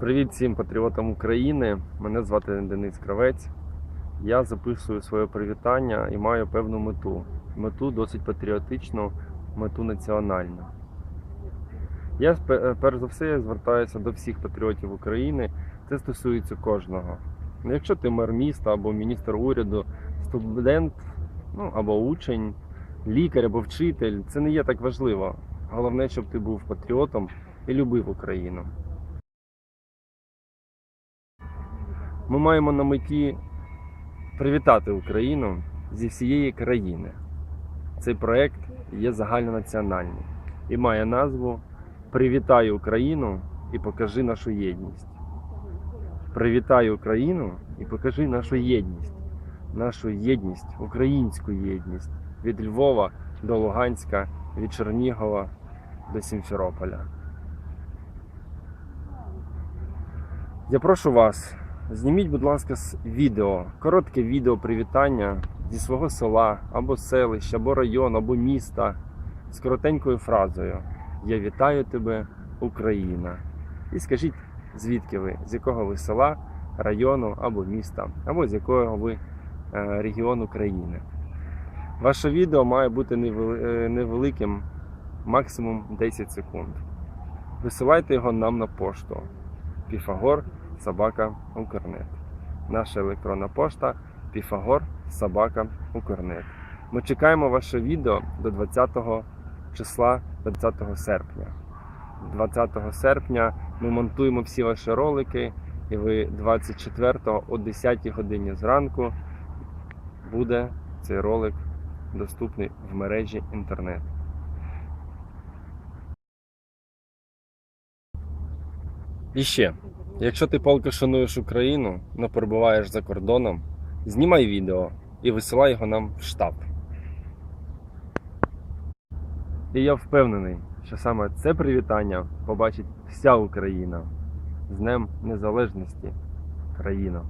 Привіт всім патріотам України. Мене звати Денис Кравець. Я записую своє привітання і маю певну мету. Мету досить патріотичну, мету національну. Я перш за все звертаюся до всіх патріотів України. Це стосується кожного. Ну, Якщо ти мер міста або міністр уряду, студент ну, або учень, лікар або вчитель, це не є так важливо. Головне, щоб ти був патріотом і любив Україну. Ми маємо на меті привітати Україну зі всієї країни. Цей проект є загальнонаціональний і має назву Привітай Україну і покажи нашу єдність. Привітай Україну і покажи нашу єдність, нашу єдність, українську єдність від Львова до Луганська, від Чернігова до Сімферополя. Я прошу вас, зніміть, будь ласка, відео, коротке відео привітання зі свого села або селища, або району, або міста з коротенькою фразою Я вітаю тебе, Україна. І скажіть, звідки ви, з якого ви села, району або міста, або з якого ви е, регіону країни. Ваше відео має бути е, невеликим, максимум 10 секунд. Висилайте його нам на пошту. Піфагор собака Укрнет. Наша електронна пошта Піфагор собака Укрнет. Ми чекаємо ваше відео до 20 числа 20 серпня. 20 серпня ми монтуємо всі ваші ролики, і ви 24 о 10 годині зранку буде цей ролик доступний в мережі інтернет. І ще, якщо ти палко шануєш Україну, но перебуваєш за кордоном, знімай відео і висилай його нам в штаб. І я впевнений, що саме це привітання побачить вся Україна з Днем Незалежності країна.